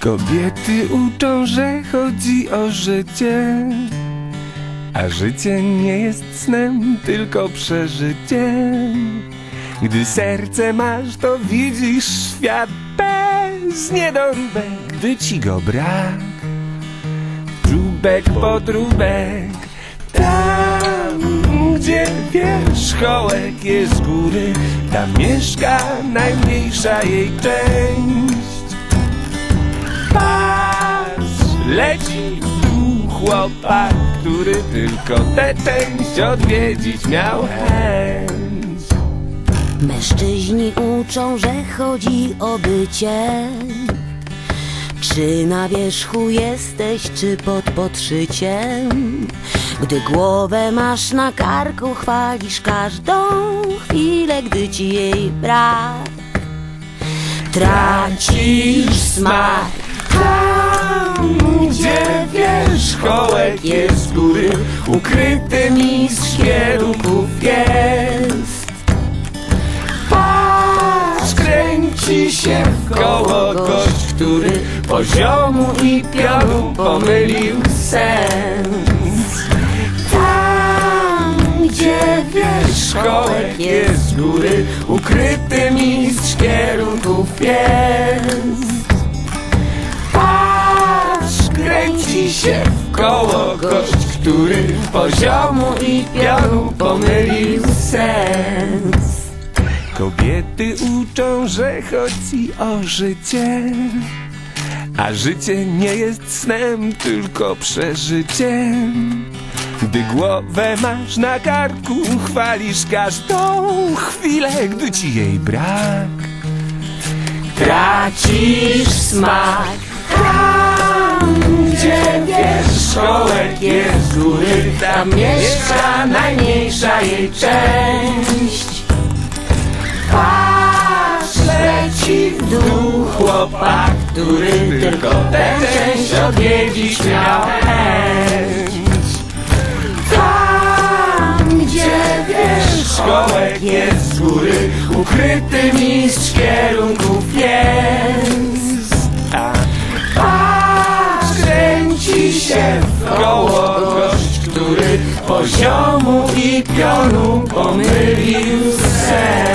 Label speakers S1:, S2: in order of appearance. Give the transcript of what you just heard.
S1: Kobiety uczą, że chodzi o życie, a życie nie jest snem, tylko przeżyciem. Gdy serce masz, to widzisz świat bez niedoróbek, gdy ci go brak. Trubek po trubek, tam gdzie wierzchołek jest góry, tam mieszka najmniejsza jej część. Leci w dół chłopak, który tylko tę część odwiedzić miał chęć.
S2: Mężczyźni uczą, że chodzi o bycie. Czy na wierzchu jesteś, czy pod podszyciem? Gdy głowę masz na karku, chwalisz każdą chwilę, gdy ci jej brak. Tracisz smak
S1: gdzie wierzchołek jest z góry, ukryty mistrz kierunków jest. Patrz, kręci się w koło gość, który poziomu i pionu pomylił sens. Tam, gdzie wierzchołek jest z góry, ukryty mistrz kierunków jest. Patrz, kręci się w koło gość, który poziomu i pionu pomylił sens. Kobiety uczą, że chodzi o życie, a życie nie jest snem, tylko przeżyciem. Gdy głowę masz na karku, chwalisz każdą chwilę, gdy ci jej brak. Tracisz smak wierzchołek jest z góry, tam mieszka najmniejsza jej część. Patrz, leci w dół chłopak, który tylko tę część odwiedzić miał. Tam, gdzie wierzchołek jest z góry, ukryty mistrz kierunków jest. Poziomu i pionu pomylił sen.